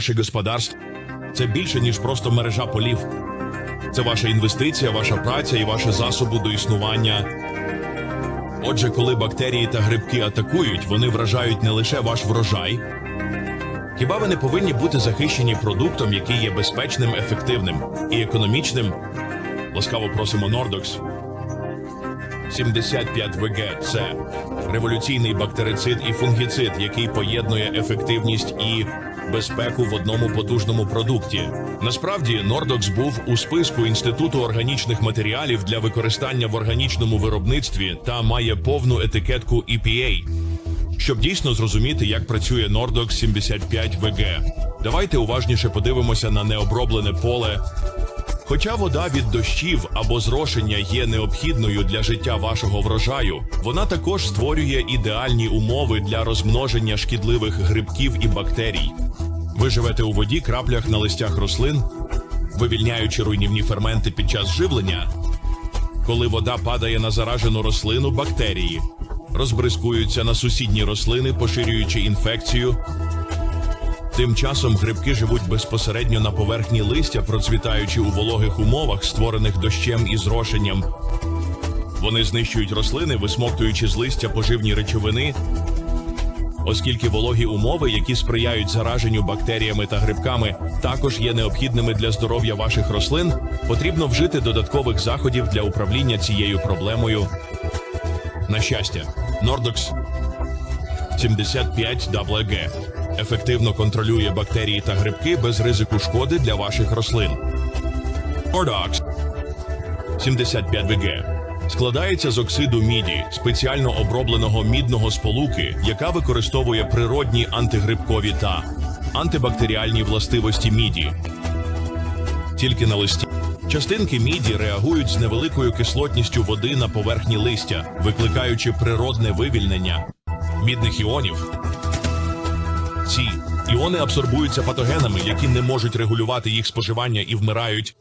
Ваше господарство це більше, ніж просто мережа полів. Це ваша інвестиція, ваша праця і ваші засоби до існування. Отже, коли бактерії та грибки атакують, вони вражають не лише ваш врожай. Хіба ви не повинні бути захищені продуктом, який є безпечним, ефективним і економічним? Ласкаво просимо Нордокс. 75 ВГ це революційний бактерицид і фунгіцид, який поєднує ефективність і безпеку в одному потужному продукті. Насправді, Нордокс був у списку Інституту органічних матеріалів для використання в органічному виробництві та має повну етикетку EPA. Щоб дійсно зрозуміти, як працює Nordox 75 VG, давайте уважніше подивимося на необроблене поле. Хоча вода від дощів або зрошення є необхідною для життя вашого врожаю, вона також створює ідеальні умови для розмноження шкідливих грибків і бактерій. Ви живете у воді, краплях на листях рослин, вивільняючи руйнівні ферменти під час живлення. Коли вода падає на заражену рослину, бактерії розбризкуються на сусідні рослини, поширюючи інфекцію. Тим часом грибки живуть безпосередньо на поверхні листя, процвітаючи у вологих умовах, створених дощем і зрошенням. Вони знищують рослини, висмоктуючи з листя поживні речовини, оскільки вологі умови, які сприяють зараженню бактеріями та грибками, також є необхідними для здоров'я ваших рослин, потрібно вжити додаткових заходів для управління цією проблемою. На щастя, Nordox 75 WG ефективно контролює бактерії та грибки без ризику шкоди для ваших рослин. Nordox 75 WG складається з оксиду міді, спеціально обробленого мідного сполуки, яка використовує природні антигрибкові та антибактеріальні властивості міді. Тільки на листі. Частинки міді реагують з невеликою кислотністю води на поверхні листя, викликаючи природне вивільнення мідних іонів. Ці іони абсорбуються патогенами, які не можуть регулювати їх споживання і вмирають.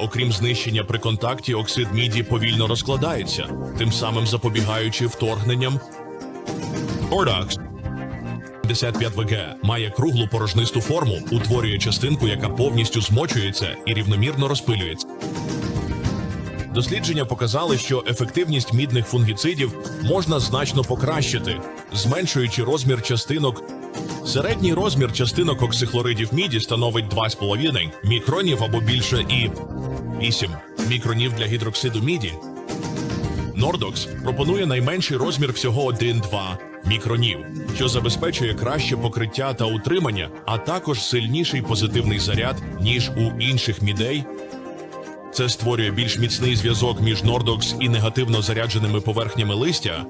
Окрім знищення при контакті, оксид міді повільно розкладається, тим самим запобігаючи вторгненням. Ордакс 55 ВГ має круглу порожнисту форму, утворює частинку, яка повністю змочується і рівномірно розпилюється. Дослідження показали, що ефективність мідних фунгіцидів можна значно покращити, зменшуючи розмір частинок. Середній розмір частинок оксихлоридів міді становить 2,5 мікронів або більше і 8 мікронів для гідроксиду міді. Нордокс пропонує найменший розмір всього 1-2 мікронів, що забезпечує краще покриття та утримання, а також сильніший позитивний заряд, ніж у інших мідей. Це створює більш міцний зв'язок між Нордокс і негативно зарядженими поверхнями листя.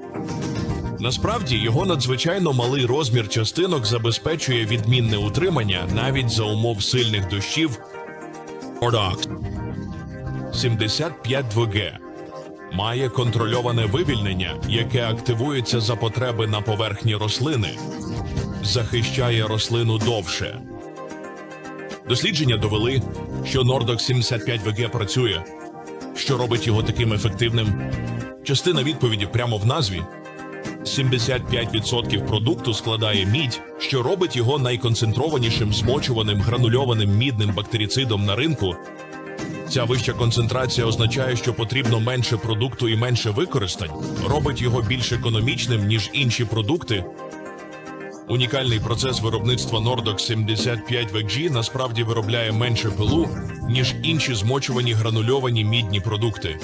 Насправді його надзвичайно малий розмір частинок забезпечує відмінне утримання навіть за умов сильних дощів. Нордокс 75 ВГ має контрольоване вивільнення, яке активується за потреби на поверхні рослини, захищає рослину довше. Дослідження довели, що Nordox 75 ВГ працює. Що робить його таким ефективним? Частина відповіді прямо в назві. 75% продукту складає мідь, що робить його найконцентрованішим змочуваним гранульованим мідним бактерицидом на ринку. Ця вища концентрація означає, що потрібно менше продукту і менше використань, робить його більш економічним, ніж інші продукти, Унікальний процес виробництва Nordox 75 VG насправді виробляє менше пилу, ніж інші змочувані гранульовані мідні продукти.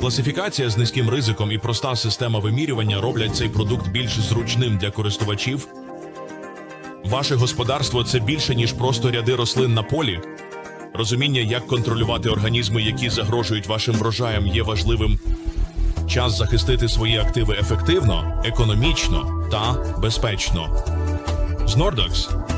Класифікація з низьким ризиком і проста система вимірювання роблять цей продукт більш зручним для користувачів. Ваше господарство це більше, ніж просто ряди рослин на полі. Розуміння, як контролювати організми, які загрожують вашим врожаям, є важливим. Час захистити свої активи ефективно, економічно та безпечно. З Nordox. Чи